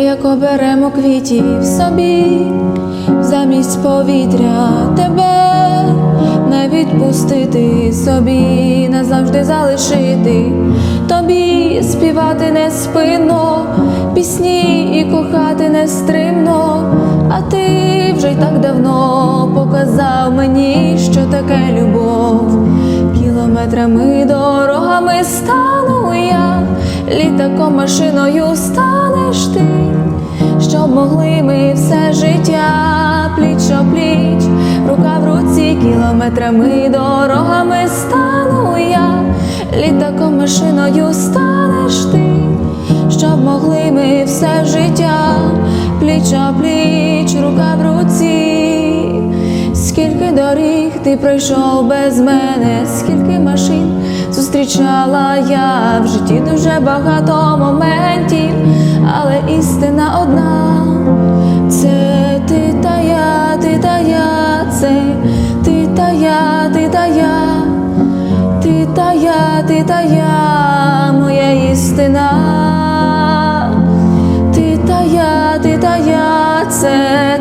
як оберемо квітів собі, замість повітря тебе не відпустити собі, назавжди залишити, тобі співати не спинно, пісні і кохати не стримно, а ти вже й так давно показав мені, що таке любов. Кілометрами дорогами стану я, літаком машиною станеш могли ми все життя пліч о пліч, рука в руці, кілометрами дорогами стану я, літаком машиною станеш ти, щоб могли ми все життя пліч о пліч, рука в руці. Скільки доріг ти пройшов без мене, скільки машин зустрічала я. В житті дуже багато моментів, але істина одна, я, ти та я, ти та я, ти та я, моя істина. Ти та я, ти та я, це